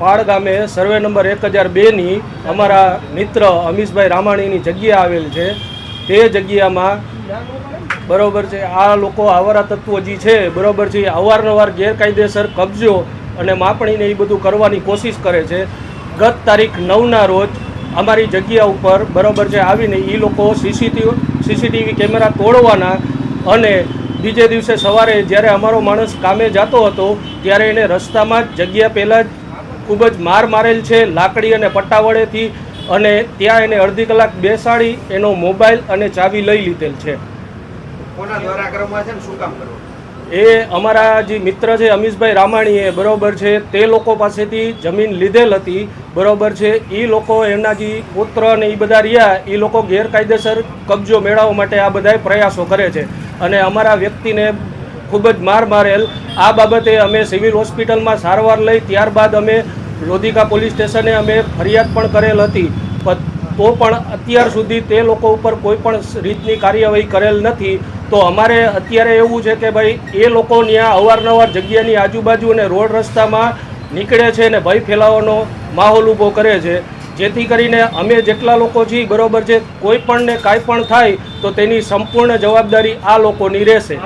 પાળ ગામે survey number એક હજાર બેની અમારા મિત્ર અમીશભાઈ રામાણીની જગ્યા આવેલ છે. તે જગ્યામાં બરોબર છે, આ લોકો આવારા તત્વો જે છે, બરોબર છે અવારનવાર ગેરકાયદેસર કબજો અને માપણીને એ બધું કરવાની કોશિશ કરે છે. ગત તારીખ નવના રોજ અમારી જગ્યા ઉપર બરોબર છે, આવીને એ લોકો સીસીટીવી સીસીટીવી કેમેરા તોડવાના અને બીજે દિવસે સવારે જ્યારે અમારો માણસ કામે જતો હતો ત્યારે એને રસ્તામાં જ જગ્યા પહેલાં જ ખૂબ જ માર મારેલ છે લાકડી અને પટ્ટા વડેથી અને ત્યાં એને અડધી કલાક બેસાડી એનો મોબાઈલ અને ચાવી લઈ લીધેલ છે. એ અમારા જે મિત્ર છે અમીશભાઈ રામાણીએ બરોબર છે તે લોકો પાસેથી જમીન લીધેલ હતી બરોબર છે. એ લોકો એમના જે પુત્ર અને એ બધા રહ્યા એ લોકો ગેરકાયદેસર કબજો મેળવવા માટે આ બધા પ્રયાસો કરે છે. અને અમારા વ્યક્તિને ખૂબ જ માર મારેલ. આ બાબતે અમે સિવિલ હોસ્પિટલમાં સારવાર લઈ ત્યારબાદ અમે લોધિકા પોલીસ સ્ટેશને અમે ફરિયાદ પણ કરેલ હતી. તો પણ અત્યાર સુધી તે લોકો ઉપર કોઈ પણ રીતની કાર્યવાહી કરેલ નથી. તો અમારે અત્યારે એવું છે કે ભાઈ, એ લોકો ત્યાં અવારનવાર જગ્યાની આજુબાજુ અને રોડ રસ્તામાં નીકળે છે અને ભય ફેલાવાનો માહોલ ઊભો કરે છે. જેથી કરીને અમે જેટલા લોકો છીએ, બરોબર છે, કોઈ પણને કાંઈ પણ થાય, તો તેની સંપૂર્ણ જવાબદારી આ લોકોની રહેશે.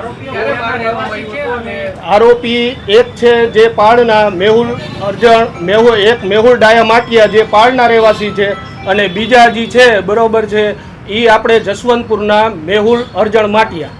આરોપી એક છે જે પાળના મેહુલ અર્જણ, મેહુલ એક મેહુલ ડાયા માટિયા જે પાળના રહેવાસી છે, અને બીજા જે છે, બરોબર છે એ આપણે જસવંતપુરના મેહુલ અર્જણ માટિયા.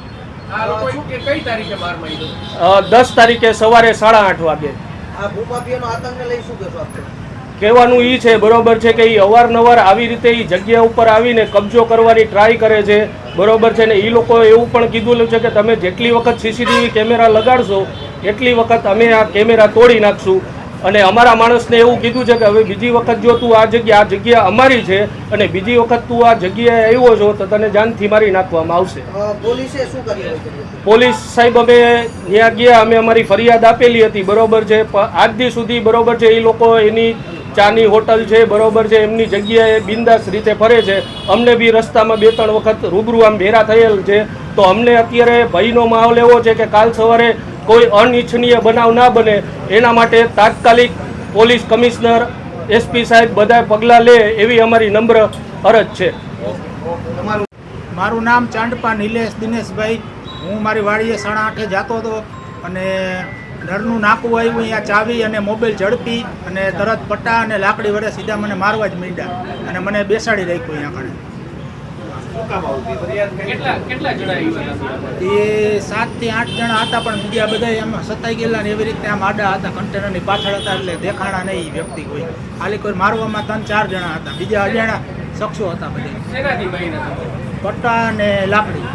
દસ તારીખે સવારે સાડા આઠ વાગે. આ ભૂપાપીઓનો આતંક લઈ શું કહેશો આપણે કહેવાનું એ છે બરોબર છે કે એ અવારનવાર આવી રીતે એ જગ્યા ઉપર આવીને કબજો કરવાની ટ્રાય કરે છે. બરોબર છે ને એ લોકો એવું પણ કીધું છે કે તમે જેટલી વખત સીસીટીવી કેમેરા લગાડશો એટલી વખત અમે આ કેમેરા તોડી નાખશું. અને અમારા માણસને એવું કીધું છે કે હવે બીજી વખત જો તું આ જગ્યા આ જગ્યા અમારી છે અને બીજી વખત તું આ જગ્યાએ આવ્યો છો તો તને જાનથી મારી નાખવામાં આવશે. પોલીસે શું કાર્યવાહી પોલીસ સાહેબ અમે ત્યાં ગયા અમે અમારી ફરિયાદ આપેલી હતી બરોબર છે. પણ આજ દી સુધી બરોબર છે એ લોકો એની ચાની હોટલ છે, બરોબર છે, એમની જગ્યાએ બિંદાસ રીતે ફરે છે. અમને બી રસ્તામાં બે ત્રણ વખત રૂબરૂ આમ ભેરા થયેલ છે. તો અમને અત્યારે ભયનો માહોલ એવો છે કે કાલ સવારે કોઈ અનિચ્છનીય બનાવ ના બને. એના માટે તાત્કાલિક પોલીસ કમિશનર, એસપી સાહેબ બધા પગલાં લે એવી અમારી નમ્ર અરજ છે. મારું નામ ચાંદપા નિલેશ દિનેશભાઈ. હું મારી વાડીએ સાડા આઠે જતો હતો અને ડરનું નાકું આવ્યું અહીંયા ચાવી અને મોબાઈલ ઝડપી અને તરત પટ્ટા અને લાકડી વડે સીધા મને મારવા જ માંડ્યા અને મને બેસાડી રાખ્યું અહીંયા કણે. એ સાત સાતથી આઠ જણા હતા પણ બીજા બધા એમ સતાઈ ગયેલા ને એવી રીતે આમ આડા હતા કન્ટેનરની પાછળ હતા એટલે દેખાણા નહીં વ્યક્તિ કોઈ. ખાલી કોઈ મારવામાં ત્રણ ચાર જણા હતા બીજા અજાણા શખ્સો હતા બધા પટ્ટા અને લાકડી.